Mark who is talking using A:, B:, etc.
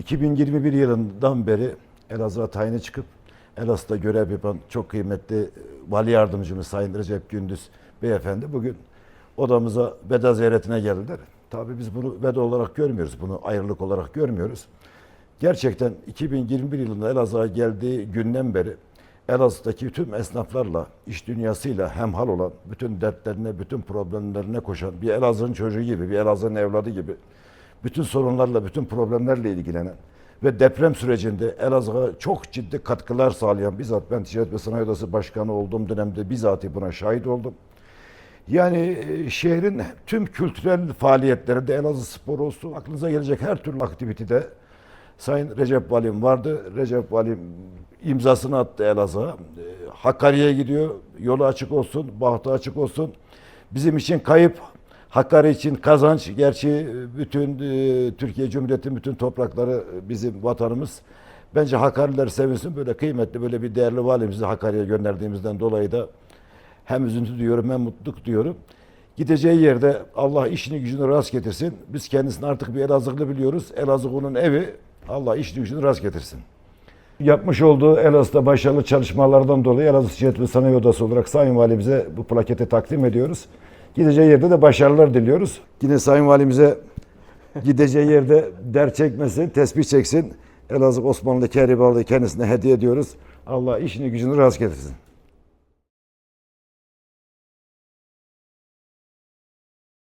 A: 2021 yılından beri Elazığ'a tayini çıkıp Elazığ'da görev yapan çok kıymetli e, vali yardımcımız Sayın Recep Gündüz beyefendi bugün odamıza veda ziyaretine geldiler. Tabii biz bunu veda olarak görmüyoruz, bunu ayrılık olarak görmüyoruz. Gerçekten 2021 yılında Elazığ'a geldiği günden beri Elazığ'daki tüm esnaflarla, iş dünyasıyla hemhal olan, bütün dertlerine, bütün problemlerine koşan bir Elazığ'ın çocuğu gibi, bir Elazığ'ın evladı gibi bütün sorunlarla, bütün problemlerle ilgilenen ve deprem sürecinde Elazığ'a çok ciddi katkılar sağlayan bizzat ben Ticaret ve Sanayi Odası Başkanı olduğum dönemde bizzat buna şahit oldum. Yani e, şehrin tüm kültürel faaliyetlerinde Elazığ Spor olsun, aklınıza gelecek her türlü aktivitede Sayın Recep Valim vardı. Recep Valim imzasını attı Elazığ'a. E, Hakkari'ye gidiyor. Yolu açık olsun, bahtı açık olsun. Bizim için kayıp, Hakkari için kazanç. Gerçi bütün e, Türkiye Cumhuriyeti'nin bütün toprakları bizim vatanımız. Bence Hakkariler sevinsin. Böyle kıymetli, böyle bir değerli valimizi Hakkari'ye gönderdiğimizden dolayı da hem üzüntü diyorum hem mutluluk diyorum. Gideceği yerde Allah işini gücünü rast getirsin. Biz kendisini artık bir Elazığlı biliyoruz. Elazığ onun evi. Allah işini gücünü rast getirsin. Yapmış olduğu Elazığ'da başarılı çalışmalardan dolayı Elazığ Ticaret ve Sanayi Odası olarak Sayın Valimize bu plaketi takdim ediyoruz. Gideceği yerde de başarılar diliyoruz. Yine Sayın Valimize gideceği yerde der çekmesin, tesbih çeksin. Elazığ Osmanlı Keribalı'yı kendisine hediye ediyoruz. Allah işini gücünü rast getirsin.